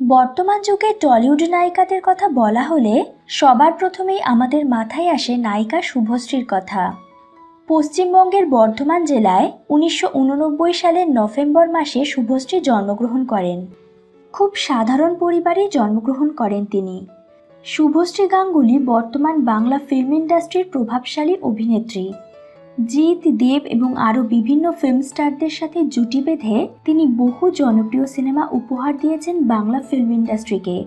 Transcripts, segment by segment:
বর্তমান যুগে টলিউড নায়িকাদের কথা বলা হলে সবার প্রথমেই আমাদের মাথায় আসে নায়িকা শুভশ্রীর কথা। পশ্চিমবঙ্গের বর্ধমান জেলায় উনিশশো উননব্বই সালের নভেম্বর মাসে শুভশ্রী জন্মগ্রহণ করেন। খুব সাধারণ পরিবারে জন্মগ্রহণ করেন তিনি। শুভশ্রী গাঙ্গুলি বর্তমান বাংলা ফিল্ম ইন্ডাস্ট্রির প্রভাবশালী অভিনেত্রী। জিৎ, দেব এবং আরও বিভিন্ন ফিল্ম স্টারদের সাথে জুটি বেঁধে তিনি বহু জনপ্রিয় সিনেমা উপহার দিয়েছেন বাংলা ফিল্ম ইন্ডাস্ট্রিকে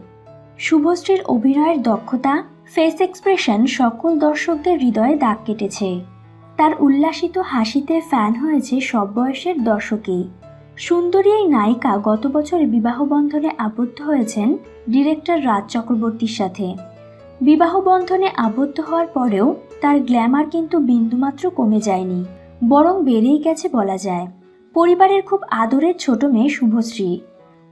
শুভশ্রীর অভিনয়ের দক্ষতা ফেস এক্সপ্রেশন সকল দর্শকদের হৃদয়ে দাগ কেটেছে। তার উল্লাসিত হাসিতে ফ্যান হয়েছে সব বয়সের দর্শকই। সুন্দরী এই নায়িকা গত বছর বিবাহ বন্ধনে আবদ্ধ হয়েছেন ডিরেক্টর রাজ চক্রবর্তীর সাথে। বিবাহ বন্ধনে আবদ্ধ হওয়ার পরেও তার গ্ল্যামার কিন্তু বিন্দুমাত্র কমে যায়নি, বরং বেড়েই গেছে বলা যায়। পরিবারের খুব আদরের ছোট মেয়ে শুভশ্রী।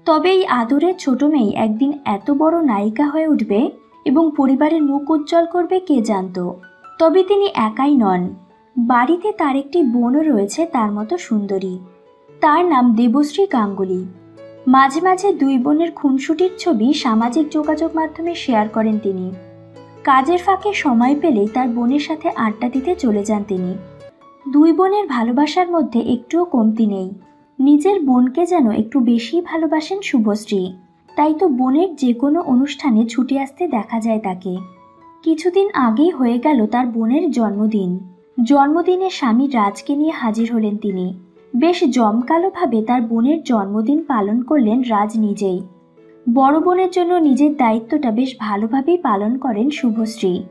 তবে এই আদরের ছোট মেয়ে একদিন এত বড় নায়িকা হয়ে উঠবে এবং পরিবারের মুখ উজ্জ্বল করবে কে জানতো? তবে তিনি একাই নন। বাড়িতে তার একটি বোনও রয়েছে তার মতো সুন্দরী। তার নাম দেবশ্রী গাঙ্গুলি। মাঝে মাঝে দুই বোনের খুনসুটির ছবি সামাজিক যোগাযোগ মাধ্যমে শেয়ার করেন তিনি। কাজের ফাঁকে সময় পেলেই তার বোনের সাথে আড্ডা দিতে চলে যান তিনি। দুই বোনের ভালোবাসার মধ্যে একটুও কমতি নেই। নিজের বোনকে যেন একটু বেশি ভালোবাসেন শুভশ্রী। তাই তো বোনের যে কোনো অনুষ্ঠানে ছুটে আসতে দেখা যায় তাকে। কিছুদিন আগেই হয়ে গেল তার বোনের জন্মদিন। জন্মদিনে স্বামী রাজকে নিয়ে হাজির হলেন তিনি। বেশ জমকালোভাবে তার বোনের জন্মদিন পালন করলেন রাজ নিজেই। বড় বোনের জন্য নিজের দায়িত্বটা বেশ ভালোভাবেই পালন করেন শুভশ্রী।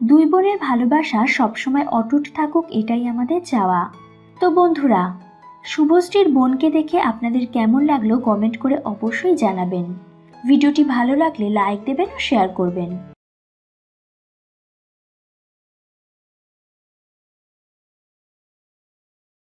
দুই বোনের ভালোবাসা সবসময় অটুট থাকুক এটাই আমাদের চাওয়া। তো বন্ধুরা, শুভশ্রীর বোনকে দেখে আপনাদের কেমন লাগল কমেন্ট করে অবশ্যই জানাবেন। ভিডিওটি ভালো লাগলে লাইক দেবেন ও শেয়ার করবেন।